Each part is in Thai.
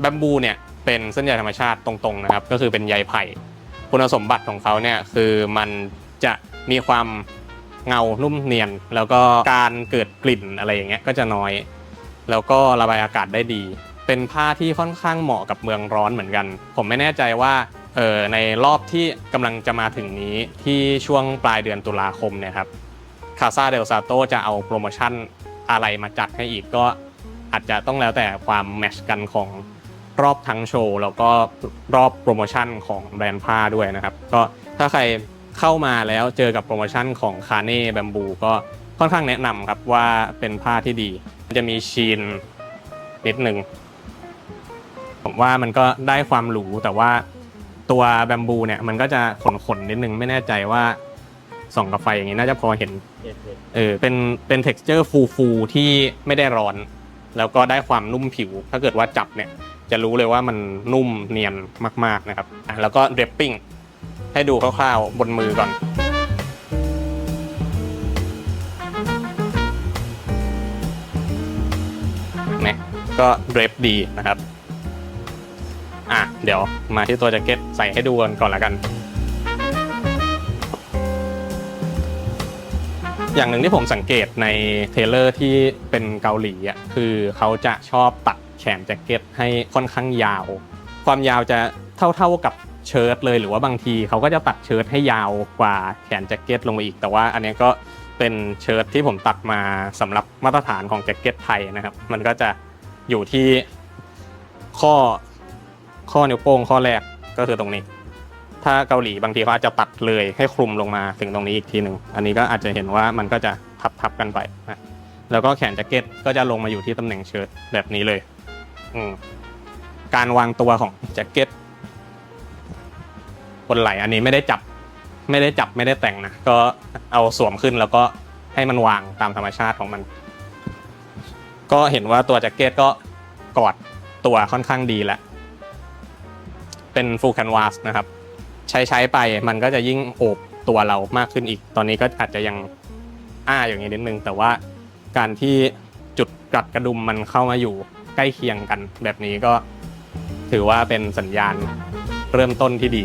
แบมบูเนี่ยเป็นเส้นใยธรรมชาติตรงๆนะครับก็คือเป็นใยไผ่คุณสมบัติของเขาเนี่ยคือมันจะมีความเงานุ่มเนียน แล้วก็การเกิดกลิ่นอะไรอย่างเงี้ยก็จะน้อย แล้วก็ระบายอากาศได้ดี เป็นผ้าที่ค่อนข้างเหมาะกับเมืองร้อนเหมือนกัน ผมไม่แน่ใจว่าเออในรอบที่กำลังจะมาถึงนี้ที่ช่วงปลายเดือนตุลาคมเนี่ยครับคาซาเดลซาโตจะเอาโปรโมชั่นอะไรมาจัดให้อีกก็อาจจะต้องแล้วแต่ความแมชกันของ รอบทั้งโชว์แล้วก็รอบโปรโมชั่นของแบรนด์ผ้าด้วยนะครับ ก็ถ้าใครเข้ามาแล้วเจอกับโปรโมชั่นของคาเน่แบมบูก็ค่อนข้างแนะนำครับว่าเป็นผ้าที่ดี จะมีชีนนิดหนึ่งผมว่ามันก็ได้ความหรูแต่ว่าตัวแบมบูเนี่ยมันก็จะขนๆนิดนึงไม่แน่ใจว่าส่องกับไฟอย่างนี้น่าจะพอเห็นเออเป็นเป็น t e x t อร์ฟูฟูๆที่ไม่ได้ร้อน แล้วก็ได้ความนุ่มผิว ถ้าเกิดว่าจับเนี่ย จะรู้เลยว่ามันนุ่มเนียนมากๆนะครับแล้วก็เดรปปิ้งให้ดูคร่าวๆบนมือก่อนไหมก็เดรปดีนะครับ อะ เดี๋ยวมาที่ตัวแจ็คเก็ตใส่ให้ดูกันก่อนละกัน อย่างหนึ่งที่ผมสังเกตในเทเลอร์ที่เป็นเกาหลีอะคือเขาจะชอบตัด แขนแจ็คเก็ตให้ค่อนข้างยาว ความยาวจะเท่าๆกับเชิ้ตเลยหรือว่าบางทีเขาก็จะตัดเชิ้ตให้ยาวกว่าแขนแจ็คเก็ตลงมาอีก แต่ว่าอันนี้ก็เป็นเชิ้ตที่ผมตัดมาสำหรับมาตรฐานของแจ็คเก็ตไทยนะครับ มันก็จะอยู่ที่ข้อข้อนิ้วโป้งข้อแรกก็คือตรงนี้ ถ้าเกาหลีบางทีเขาอาจจะตัดเลยให้คลุมลงมาถึงตรงนี้อีกทีหนึ่งอันนี้ก็อาจจะเห็นว่ามันก็จะทับทับๆกันไปนะแล้วก็แขนแจ็คเก็ตก็จะลงมาอยู่ที่ตำแหน่งเชิ้ตแบบนี้เลย อืมการวางตัวของแจ็คเก็ตบนไหล่อันนี้ไม่ได้จับ ไม่ได้จับไม่ได้แต่งนะก็เอาสวมขึ้นแล้วก็ให้มันวางตามธรรมชาติของมัน ก็เห็นว่าตัวแจ็คเก็ตก็กอดตัวค่อนข้างดีแล้วเป็น full canvas นะครับ ใช้ใช้ไปมันก็จะยิ่งโอบตัวเรามากขึ้นอีก ตอนนี้ก็อาจจะยังอ้าอย่างนี้นิดนึง แต่ว่าการที่จุดกัดกระดุมมันเข้ามาอยู่ ใกล้เคียงกัน แบบนี้ก็ถือว่าเป็นสัญญาณเริ่มต้นที่ดี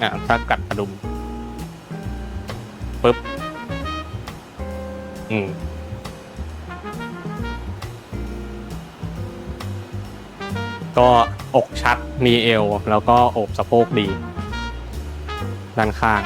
อะถ้ากัดกระดุมปุ๊บอืมก็อกชัดมีเอว แล้วก็โอบสะโพกดี ด้านข้าง